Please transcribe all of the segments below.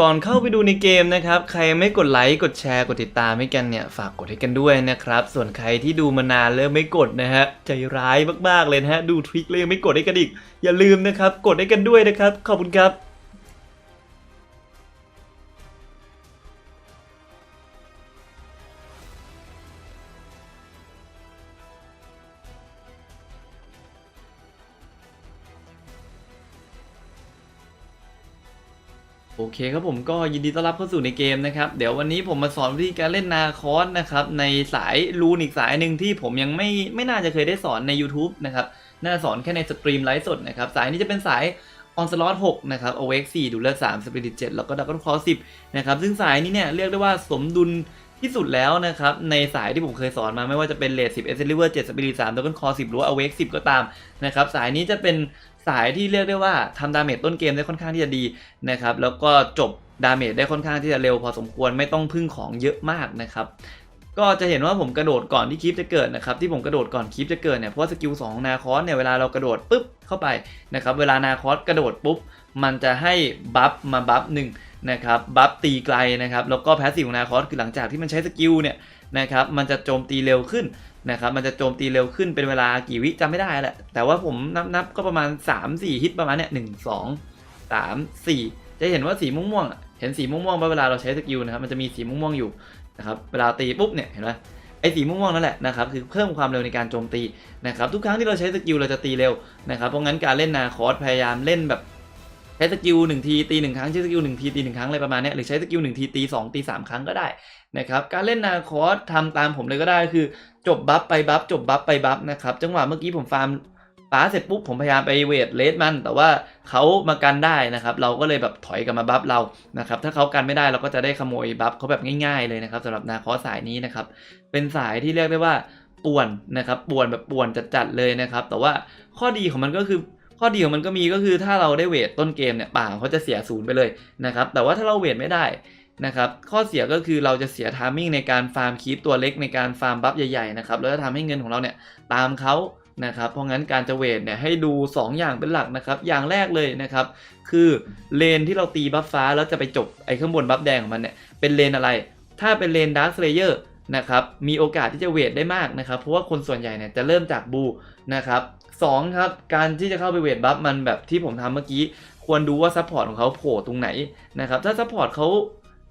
ก่อนเข้าไปดูในเกมนะครับ ใครไม่กดไลค์กดแชร์กดติดตามให้กันเนี่ยฝากกดให้กันด้วยนะครับ ส่วนใครที่ดูมานานแล้วไม่กดนะฮะใจร้ายมากๆเลยนะฮะดูทริคเลยยังไม่กดให้กันอีก อย่าลืมนะครับ กดให้กันด้วยนะครับ ขอบคุณครับ โอเคครับผมก็ยินดีต้อนรับเข้าสู่ในเกมนะครับ เดี๋ยววันนี้ผมมาสอนวิธีการเล่นนาคอสนะครับ ในสายรูนอีกสายหนึ่งที่ผมยังไม่ไม่น่าจะเคยได้สอนใน YouTube นะครับน่าสอนแค่ในสตรีมไลฟ์สดนะครับ สายนี้จะเป็นสาย On Slot 6นะครับเอเวกสี่ดูเลือด3 Spirit 7แล้วก็ Dragon Claw 10นะครับ ซึ่งสายนี้เนี่ยเรียกได้ว่าสมดุล ที่สุดแล้วนะครับ ในสายที่ผมเคยสอนมาไม่ว่าจะเป็นเลด10 e x c e l i b u r 7 Spirit 3 Dragon Claw 10หรือว่า Awake 10ก็ตามนะครับสายนี้จะเป็นสายที่เรียกได้ว่าทำดาเมจต้นเกมได้ค่อนข้างที่จะดีนะครับแล้วก็จบดาเมจได้ค่อนข้างที่จะเร็วพอสมควรไม่ต้องพึ่งของเยอะมากนะครับก็จะเห็นว่าผมกระโดดก่อนที่คลิปจะเกิดนะครับที่ผมกระโดดก่อนคลิปจะเกิดเนี่ยเพราะว่าสกิล2ของนาคอสเนี่ยเวลาเรากระโดดปุ๊บเข้าไปนะครับเวลานาคอสกระโดดปุ๊บมันจะให้บัฟมาบัฟหนึ่ง นะครับบัฟตีไกลนะครับแล้วก็แพสซีฟของนาคอสคือหลังจากที่มันใช้สกิลเนี่ยนะครับมันจะโจมตีเร็วขึ้นนะครับมันจะโจมตีเร็วขึ้นเป็นเวลากี่วิจำไม่ได้แหละแต่ว่าผมนับนับก็ประมาณ 3-4 ฮิตประมาณเนี่ยหนึ่งสองสามสี่จะเห็นว่าสีม่วงๆเห็นสีม่วงๆป่ะเวลาเราใช้สกิลนะครับมันจะมีสีม่วงๆอยู่นะครับเวลาตีปุ๊บเนี่ยเห็นไหมไอ้สีม่วงนั่นแหละนะครับคือเพิ่มความเร็วในการโจมตีนะครับทุกครั้งที่เราใช้สกิลเราจะตีเร็วนะครับเพราะงั้นการเล่นนาคอสพยายามเล่นแบบ ใช้สกิลหนึ่งทีตีหนึ่งครั้งใช้สกิลหนึ่งทีตีหนึ่งครั้งอะไรประมาณนี้หรือใช้สกิลหนึ่งทีตีสองตีสามครั้งก็ได้นะครับการเล่นนาคอสทำตามผมเลยก็ได้คือ จบบัฟไปบัฟจบบัฟไปบัฟนะครับจังหวะเมื่อกี้ผมฟาร์มฟ้าเสร็จปุ๊บผมพยายามไปเวทเลสมัน แต่ว่าเขามากันได้นะครับ เราก็เลยแบบถอยกลับมาบัฟเรานะครับถ้าเขากันไม่ได้เราก็จะได้ขโมยบัฟเขาแบบง่ายๆเลยนะครับสำหรับนาคอสสายนี้นะครับเป็นสายที่เรียกได้ว่าป่วนนะครับป่วนแบบป่วนจัดๆเลยนะครับ แต่ว่าข้อดีของมันก็คือ ข้อดีของมันก็มีก็คือถ้าเราได้เวทต้นเกมเนี่ยป่าเขาจะเสียศูนย์ไปเลยนะครับแต่ว่าถ้าเราเวทไม่ได้นะครับข้อเสียก็คือเราจะเสียทามมิ่งในการฟาร์มคีปตัวเล็กในการฟาร์มบัฟใหญ่ๆนะครับแล้วจะทำให้เงินของเราเนี่ยตามเขานะครับเพราะงั้นการจะเวทเนี่ยให้ดู 2 อย่างเป็นหลักนะครับอย่างแรกเลยนะครับคือเลนที่เราตีบัฟฟ้าแล้วจะไปจบไอ้ข้างบนบัฟแดงของมันเนี่ยเป็นเลนอะไร ถ้าเป็นเลนดาร์ s เลเยอร์นะครับมีโอกาสที่จะเวทได้มากนะครับเพราะว่าคนส่วนใหญ่เนี่ยจะเริ่มจากบูนะครับ สองครับการที่จะเข้าไปเวทบัฟมันแบบที่ผมทำเมื่อกี้ ควรดูว่าซัพพอร์ตของเขาโผล่ตรงไหนนะครับถ้าซัพพอร์ตเขา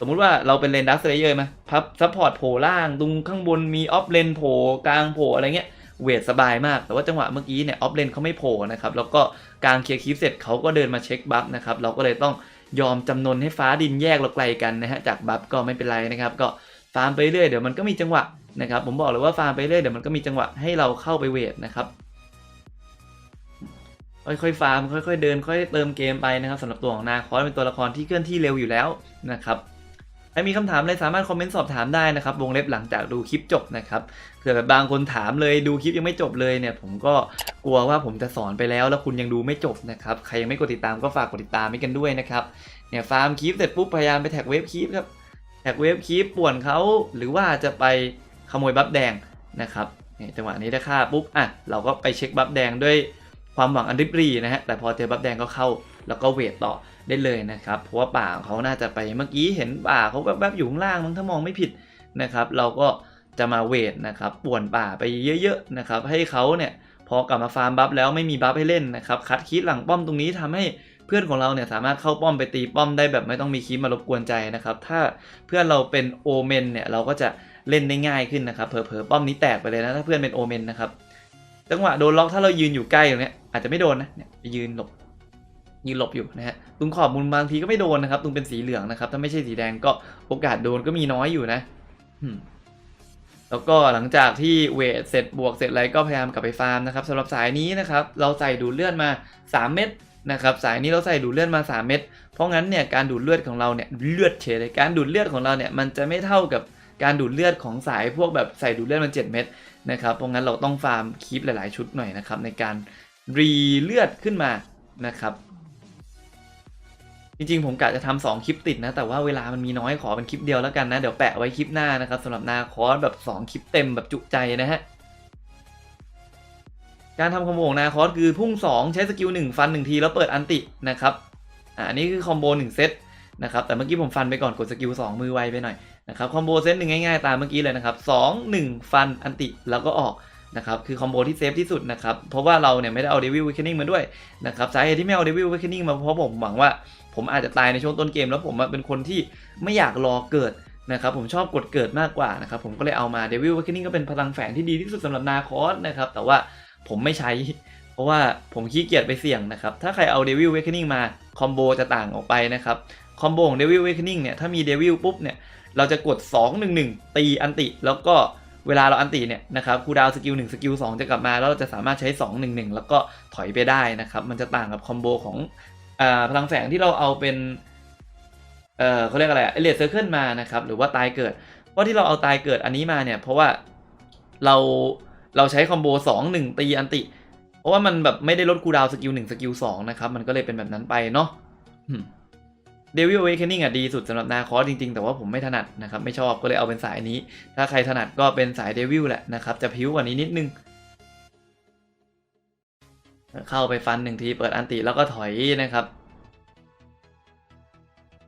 สมมุติว่าเราเป็นเลนดัสเลเยอร์ไหมพับซัพพอร์ตโผล่ล่างตรงข้างบนมีออฟเลนโผล่กลางโผล่อะไรเงี้ยเวทสบายมาก แต่ว่าจังหวะเมื่อกี้เนี่ยออฟเลนเขาไม่โผล่นะครับ แล้วก็กลางเคลียร์คีฟเสร็จเขาก็เดินมาเช็คบัฟนะครับ เราก็เลยต้องยอมจำนนให้ฟ้าดินแยกเราไกลกันนะฮะ จากบัฟก็ไม่เป็นไรนะครับ ก็ฟาร์มไปเรื่อยเดี๋ยวมันก็มีจังหวะนะครับ ผมบอกเลยว่าฟาร์มไปเรื่อยเดี๋ยวมันก็มีจังหวะให้เราเข้าไปเวทนะครับ ค่อยๆฟาร์มค่อยๆเดินค่อยๆเติมเกมไปนะครับสำหรับตัวของนาคอสเป็นตัวละครที่เคลื่อนที่เร็วอยู่แล้วนะครับถ้ามีคำถามอะไรสามารถคอมเมนต์สอบถามได้นะครับ วงเล็บหลังจากดูคลิปจบนะครับเผื่อแบบบางคนถามเลยดูคลิปยังไม่จบเลยเนี่ย ผมก็กลัวว่าผมจะสอนไปแล้ว แล้วคุณยังดูไม่จบนะครับ ใครยังไม่กดติดตามก็ฝากกดติดตามให้กันด้วยนะครับเนี่ยฟาร์มคลิปเสร็จปุ๊บพยายามไปแท็กเวฟคลิปครับแท็กเวฟคลิปป่วนเขาหรือว่าจะไปขโมยบัฟแดงนะครับเนี่ยจังหวะนี้ได้ค่าปุ๊บอะเราก็ไปเช็คบัฟแดงด้วย ความหวังอันริบรีนะฮะแต่พอเจอบัฟแดงก็เข้าแล้วก็เวทต่อได้เลยนะครับ เพราะว่าป่าเขาน่าจะไปเมื่อกี้เห็นป่าเขาแวบๆอยู่ข้างล่างมั้งถ้ามองไม่ผิดนะครับ เราก็จะมาเวทนะครับป่วนป่าไปเยอะๆนะครับให้เขาเนี่ยพอกลับมาฟาร์มบัฟแล้วไม่มีบัฟให้เล่นนะครับคัดคีดหลังป้อมตรงนี้ทำให้เพื่อนของเราเนี่ยสามารถเข้าป้อมไปตีป้อมได้แบบไม่ต้องมีคีมมารบกวนใจนะครับถ้าเพื่อนเราเป็นโอเมนเนี่ยเราก็จะเล่นได้ง่ายขึ้นนะครับเผลอๆป้อมนี้แตกไปเลยนะถ้าเพื่อนเป็นโอเมนนะครับจังหวะโดนล็อกถ้าเรายืนอยู่ใกล้ตรงนี้ อาจจะไม่โดนนะเนี่ยไปยืนหลบยืนหลบอยู่นะฮะตรงขอบมุมบางทีก็ไม่โดนนะครับตรงเป็นสีเหลืองนะครับถ้าไม่ใช่สีแดงก็โอกาสโดนก็มีน้อยอยู่นะอืมแล้วก็หลังจากที่เวทเสร็จบวกเสร็จอะไรก็พยายามกลับไปฟาร์มนะครับสำหรับสายนี้นะครับ เราใส่ดูดเลือดมา 3 เม็ดนะครับสายนี้เราใส่ดูดเลือดมา 3 เม็ดเพราะงั้นเนี่ยการดูดเลือดของเราเนี่ยเลือดเฉยเลยการดูดเลือดของเราเนี่ยมันจะไม่เท่ากับการดูดเลือดของสายพวกแบบใส่ดูดเลือดมัน 7 เม็ดนะครับเพราะงั้นเราต้องฟาร์มคีปหลาย ๆ ชุดหน่อยนะครับในการ รีเลือดขึ้นมานะครับ จริงๆ ผมกะจะทำสองคลิปติดนะ แต่ว่าเวลามันมีน้อยขอเป็นคลิปเดียวแล้วกันนะ เดี๋ยวแปะไว้คลิปหน้านะครับสำหรับนาคอสแบบ 2 คลิปเต็มแบบจุใจนะฮะการทำคอมโบของนาคอสคือพุ่ง 2 ใช้สกิล1 ฟัน 1 ทีแล้วเปิดอันตินะครับอันนี้คือคอมโบ1เซตนะครับแต่เมื่อกี้ผมฟันไปก่อนกดสกิล2มือไวไปหน่อยนะครับคอมโบเซตหนึ่งง่ายๆตามเมื่อกี้เลยนะครับ2 1 ฟันอันติแล้วก็ออก นะครับคือคอมโบที่เซฟที่สุดนะครับเพราะว่าเราเนี่ยไม่ได้เอาเดวิลวิคเคนนิ่งมาด้วยนะครับสาเหตุที่ไม่เอาเดวิลวิคเคนนิ่งมาเพราะผมหวังว่าผมอาจจะตายในช่วงต้นเกม แล้วผมเป็นคนที่ไม่อยากรอเกิดนะครับผมชอบกดเกิดมากกว่านะครับผมก็เลยเอามาเดวิลวิคเคนนิ่งก็เป็นพลังแฝงที่ดีที่สุดสำหรับนาคอสนะครับแต่ว่าผมไม่ใช้ เพราะว่าผมขี้เกียจไปเสี่ยงนะครับถ้าใครเอา Devil Awakening มาคอมโบจะต่างออกไปนะครับคอมโบของ Devil Awakening เนี่ยถ้ามี Devil ปุ๊บเนี่ยเราจะกด 2 1 1 ตีอันติ แล้วก็ เวลาเราอันติเนี่ยนะครับคูดาวสกิล1สกิล2จะกลับมาแล้วเราจะสามารถใช้ 2 1 1 แล้วก็ถอยไปได้นะครับ มันจะต่างกับคอมโบของอาพลังแฝงที่เราเอาเป็นเออเขาเรียกอะไรเอเลียเซอร์เคิลมานะครับ หรือว่าตายเกิด เพราะที่เราเอาตายเกิดอันนี้มาเนี่ย เพราะว่าเราเราใช้คอมโบ2 1 ตีอันติ เพราะว่ามันแบบไม่ได้ลดคูดาวสกิลหนึ่งสกิลสองนะครับ มันก็เลยเป็นแบบนั้นไปเนาะ เดวิลเวคเ e น i ่งอะดีสุดสำหรับนาคอสจริงๆ แต่ว่าผมไม่ถนัดนะครับ ไม่ชอบก็เลยเอาเป็นสายนี้ ถ้าใครถนัดก็เป็นสายเดวิลแหละนะครับ จะพิ้วกว่านี้นิดนึง เข้าไปฟันหนึ่งทีเปิดอันติแล้วก็ถอยนะครับ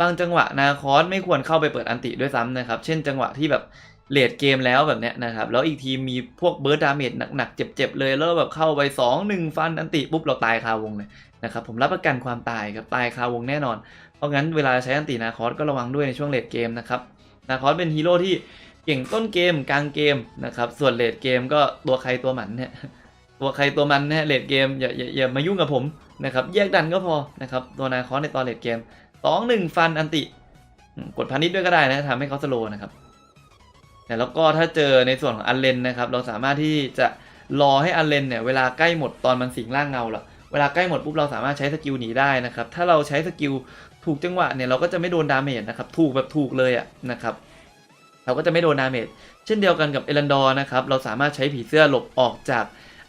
บางจังหวะนาคอสไม่ควรเข้าไปเปิดอันติด้วยซ้ำนะครับ เช่นจังหวะที่แบบเลดเกมแล้วแบบเนี้ยนะครับ แล้วอีกทีมมีพวกเบิร์ดดาเมจหนักๆ เจ็บๆ เลยแล้วแบบเข้าไป 2 1 ฟันอันติปุ๊บเราตายคาวงเลยนะครับผมรับประกันความตายครับตายคาวงแน่นอน ราะงั้นเวลาใช้อันตินาคอสก็ระวังด้วยในช่วงเลดเกมนะครับนาคอสเป็นฮีโร่ที่เก่งต้นเกมกลางเกมนะครับ ส่วนเลดเกมก็ตัวใครตัวมันเนี่ยตัวใครตัวมันนะฮะเลดเกมอย่าอย่าอย่ามายุ่งกับผมนะครับแยกดันก็พอนะครับตัวนาคอสในตอนเลดเกมสองหนึ่งฟันอันติ กดพันนิดด้วยก็ได้นะทำให้เขาสโลนะครับแต่แล้วก็ถ้าเจอในส่วนของอันเลนนะครับ เราสามารถที่จะรอให้อันเลนเนี่ยเวลาใกล้หมดตอนมันสิงร่างเงาละเวลาใกล้หมดปุ๊บเราสามารถใช้สกิลหนีได้นะครับ ถ้าเราใช้สกิล ถูกจังหวะเนี่ยเราก็จะไม่โดนดาเมจนะครับ ถูกแบบถูกเลยอะนะครับเราก็จะไม่โดนดาเมจเช่นเดียวกันกับเอรันดอร์นะครับ เราสามารถใช้ผีเสื้อหลบออกจาก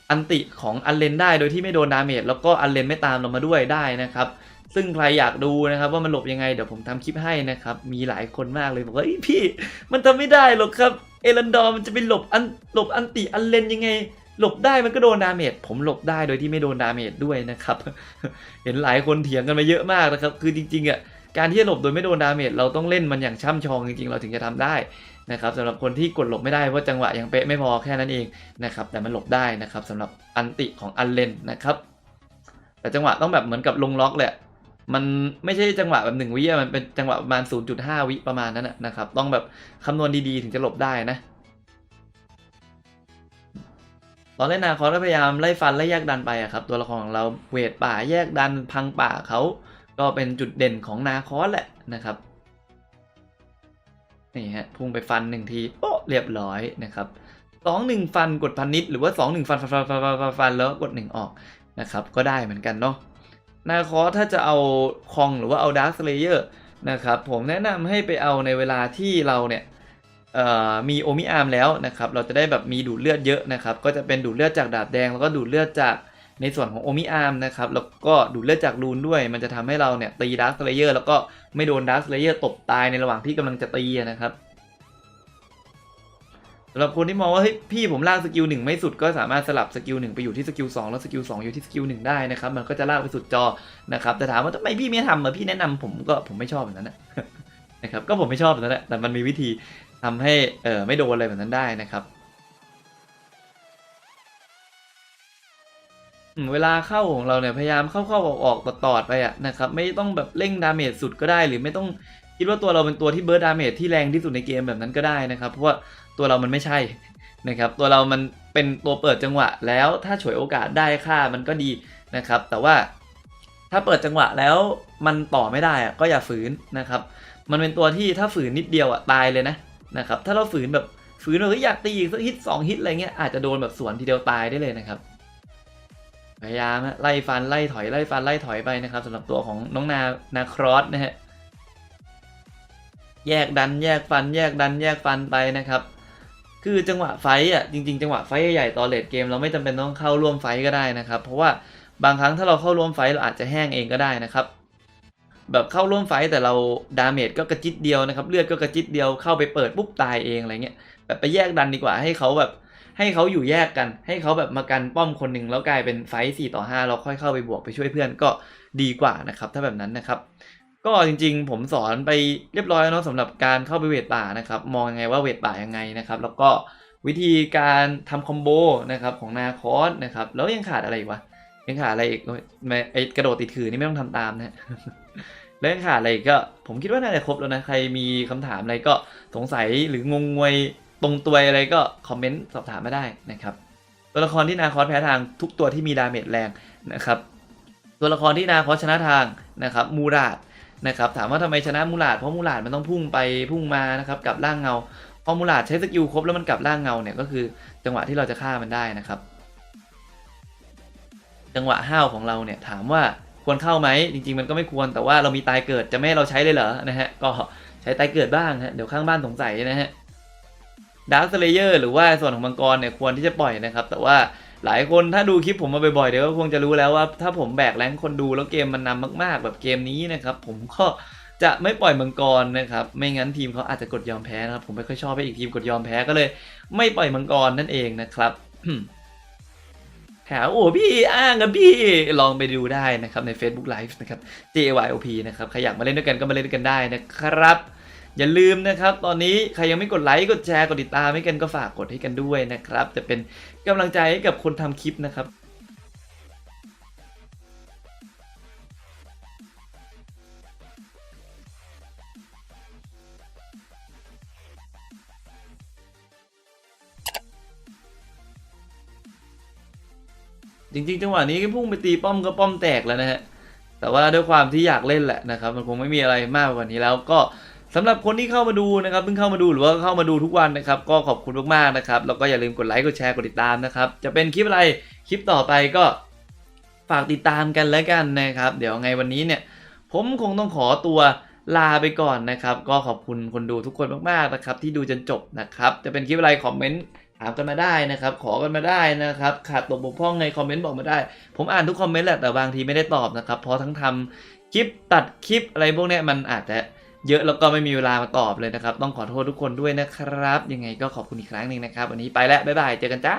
อันติของอันเลนได้โดยที่ไม่โดนดาเมจแล้วก็อันเลนไม่ตามเรามาด้วยได้นะครับ ซึ่งใครอยากดูนะครับ ว่ามันหลบยังไงเดี๋ยวผมทำคลิปให้นะครับ มีหลายคนมากเลยบอกว่าพี่ มันทำไม่ได้หรอกครับ เอรันดอร์มันจะไปหลบอันหลบอันติอันเลนยังไง หลบได้มันก็โดนดาเมจผมหลบได้โดยที่ไม่โดนดาเมจด้วยนะครับ เห็นหลายคนเถียงกันมาเยอะมากนะครับ คือจริงๆอะการที่จะหลบโดยไม่โดนดาเมจเราต้องเล่นมันอย่างช่ำชองจริงๆ เราถึงจะทำได้นะครับสำหรับคนที่กดหลบไม่ได้เพราะจังหวะยังเป๊ะไม่พอแค่นั้นเองนะครับแต่มันหลบได้นะครับสำหรับอันติของอันเลนนะครับแต่จังหวะต้องแบบเหมือนกับลงล็อกแหละมันไม่ใช่จังหวะแบบหนึ่งวิมันเป็นจังหวะประมาณ 0.5 วิประมาณนั้นนะนะครับต้องแบบคำนวณดีๆถึงจะหลบได้นะ อนเล่นนาคอสก็พยายามไล่ฟันไล่แยกดันไปอะครับตัวละครของเราเวทป่าแยกดันพังป่าเขาก็เป็นจุดเด่นของนาคอสแหละนะครับนี่ฮะพุ่งไปฟันหนึ่งทีโป๊ะเรียบร้อยนะครับสองหนึ่งฟันกดพันนิดหรือว่าสองหนึ่งฟันฟันฟันฟันฟันฟันฟันแล้วกดหนึ่งออกนะครับก็ได้เหมือนกันเนาะนาคอสถ้าจะเอาคองหรือว่าเอาดาร์คเลเยอร์นะครับผมแนะนำให้ไปเอาในเวลาที่เราเนี่ย มีโอมิอาร์มแล้วนะครับ เราจะได้แบบมีดูดเลือดเยอะนะครับ ก็จะเป็นดูดเลือดจากดาบแดง แล้วก็ดูดเลือดจากในส่วนของโอมิอาร์มนะครับ แล้วก็ดูดเลือดจากรูนด้วย มันจะทำให้เราเนี่ยตีดาร์คเลเยอร์แล้วก็ไม่โดนดาร์คเลเยอร์ตบตายในระหว่างที่กำลังจะตีนะครับสำหรับคนที่มองว่าเฮ้ยพี่ผมลากสกิลหนึ่งไม่สุดก็สามารถสลับสกิลหนึ่งไปอยู่ที่สกิลสองแล้วสกิลสองอยู่ที่สกิลหนึ่งได้นะครับ มันก็จะลากไปสุดจอนะครับแต่ถามว่าทำไมพี่ไม่ทำอะพี่แนะนำผมก็ผมไม่ชอบแบบนั้นนะนะครับก็ผมไม่ชอบแบบนั้นแหละแต่มันมีวิธี ทำให้เออไม่โดนอะไรแบบนั้นได้นะครับเวลาเข้าของเราเนี่ยพยายามเข้าเข้าออกออกตอดๆไปอะนะครับไม่ต้องแบบเร่งดาเมจสุดก็ได้ หรือไม่ต้องคิดว่าตัวเราเป็นตัวที่เบิร์ดดาเมจที่แรงที่สุดในเกมแบบนั้นก็ได้นะครับ เพราะว่าตัวเรามันไม่ใช่นะครับ ตัวเรามันเป็นตัวเปิดจังหวะ แล้วถ้าฉวยโอกาสได้ค่ามันก็ดีนะครับ แต่ว่าถ้าเปิดจังหวะแล้วมันต่อไม่ได้อะก็อย่าฝืนนะครับ มันเป็นตัวที่ถ้าฝืนนิดเดียวอะตายเลยนะ นะครับถ้าเราฝืนแบบฝืนแบบเฮ้ยอยากตีอีกสักฮิตสองฮิตอะไรเงี้ยอาจจะโดนแบบสวนทีเดียวตายได้เลยนะครับพยายามไล่ฟันไล่ถอยไล่ฟันไล่ถอยไปนะครับสำหรับตัวของน้องนานาครอสนะฮะแยกดันแยกฟันแยกดันแยกฟันไปนะครับ คือจังหวะไฟอะจริง ๆ จังหวะไฟใหญ่ๆตอนเลดเกมเราไม่จำเป็นต้องเข้าร่วมไฟก็ได้นะครับ เพราะว่าบางครั้งถ้าเราเข้าร่วมไฟเราอาจจะแห้งเองก็ได้นะครับ แบบเข้าร่วมไฟแต่เราดาเมจก็กระจิตเดียวนะครับ เลือดก็กระจิตเดียวเข้าไปเปิดปุ๊บตายเองอะไรเงี้ยแบบไปแยกดันดีกว่าให้เขาแบบให้เขาอยู่แยกกัน ให้เขาแบบมากันป้อมคนหนึ่งแล้วกลายเป็นไฟต์4ต่อ5เราค่อยเข้าไปบวกไปช่วยเพื่อนก็ดีกว่านะครับ ถ้าแบบนั้นนะครับ ก็จริงๆ ผมสอนไปเรียบร้อยแล้วเนาะสำหรับการเข้าไปเวทป่านะครับ มองยังไงว่าเวทป่ายังไงนะครับ แล้วก็วิธีการทำคอมโบนะครับของนาคอสนะครับแล้วยังขาดอะไรอีกวะยังขาดอะไรอีกไม่ไอกระโดดติดถือนี่ไม่ต้องทำตามนะ แล้วยังขาดอะไรก็ผมคิดว่าน่าจะครบแล้วนะ ใครมีคำถามอะไรก็สงสัยหรืองงงวยตรงตัวอะไรก็คอมเมนต์สอบถามมาได้นะครับตัวละครที่นาคอสแพ้ทางทุกตัวที่มีดาเมจแรงนะครับตัวละครที่นาคอสชนะทางนะครับมูราดนะครับถามว่าทำไมชนะมูราดเพราะมูราดมันต้องพุ่งไปพุ่งมานะครับกับร่างเงาพอมูราดใช้สกิลครบแล้วมันกลับร่างเงาเนี่ยก็คือจังหวะที่เราจะฆ่ามันได้นะครับ จังหวะห้าวของเราเนี่ยถามว่า ควรเข้าไหมจริง ๆ มันก็ไม่ควรแต่ว่าเรามีตายเกิดจะไม่ให้เราใช้เลยเหรอนะฮะก็ใช้ตายเกิดบ้างฮะเดี๋ยวข้างบ้านสงสัยนะฮะดาร์คสเลเยอร์หรือว่าส่วนของมังกรเนี่ยควรที่จะปล่อยนะครับแต่ว่าหลายคนถ้าดูคลิปผมมาบ่อยๆเดี๋ยวก็คงจะรู้แล้วว่า ถ้าผมแบกแรงค์คนดูแล้วเกมมันนำมาก ๆ แบบเกมนี้นะครับผมก็จะไม่ปล่อยมังกรนะครับไม่งั้นทีมเขาอาจจะกดยอมแพ้นะครับผมไม่ค่อยชอบให้อีกทีมกดยอมแพ้ก็เลย ไม่ปล่อยมังกรนั่นเองนะครับ หาโอ้พี่อ้างกันพี่ลองไปดูได้นะครับใน Facebook Live นะครับ JYOP นะครับใครอยากมาเล่นด้วยกันก็มาเล่นด้วยกันได้นะครับ อย่าลืมนะครับ ตอนนี้ใครยังไม่กดไลค์กดแชร์กดติดตามให้กันก็ฝากกดให้กันด้วยนะครับ จะเป็นกำลังใจให้กับคนทำคลิปนะครับ จริง ๆ จังหวะนี้ก็พุ่งไปตีป้อมก็ป้อมแตกแล้วนะฮะแต่ว่าด้วยความที่อยากเล่นแหละนะครับ มันคงไม่มีอะไรมากกว่านี้แล้วก็สำหรับคนที่เข้ามาดูนะครับเพิ่งเข้ามาดูหรือว่าเข้ามาดูทุกวันนะครับ ก็ขอบคุณมากๆนะครับแล้วก็อย่าลืมกดไลค์กดแชร์กดติดตามนะครับ จะเป็นคลิปอะไรคลิปต่อไปก็ฝากติดตามกันแล้วกันนะครับ เดี๋ยวไงวันนี้เนี่ย ผมคงต้องขอตัวลาไปก่อนนะครับ ก็ขอบคุณคนดูทุกคนมากๆนะครับ ที่ดูจนจบนะครับ จะเป็นคลิปอะไรคอมเมนต์ามกันมาได้นะครับ ขอกันมาได้นะครับ ขาดตกบกพร่องไงคอมเมนต์บอกมาได้ ผมอ่านทุกคอมเมนต์แหละแต่บางทีไม่ได้ตอบนะครับ เพราะทั้งทำคลิปตัดคลิปอะไรพวกนี้มันอาจจะเยอะแล้วก็ไม่มีเวลามาตอบเลยนะครับ ต้องขอโทษทุกคนด้วยนะครับ ยังไงก็ขอบคุณอีกครั้งหนึ่งนะครับ วันนี้ไปแล้วบ๊ายบายเจอกันจ้า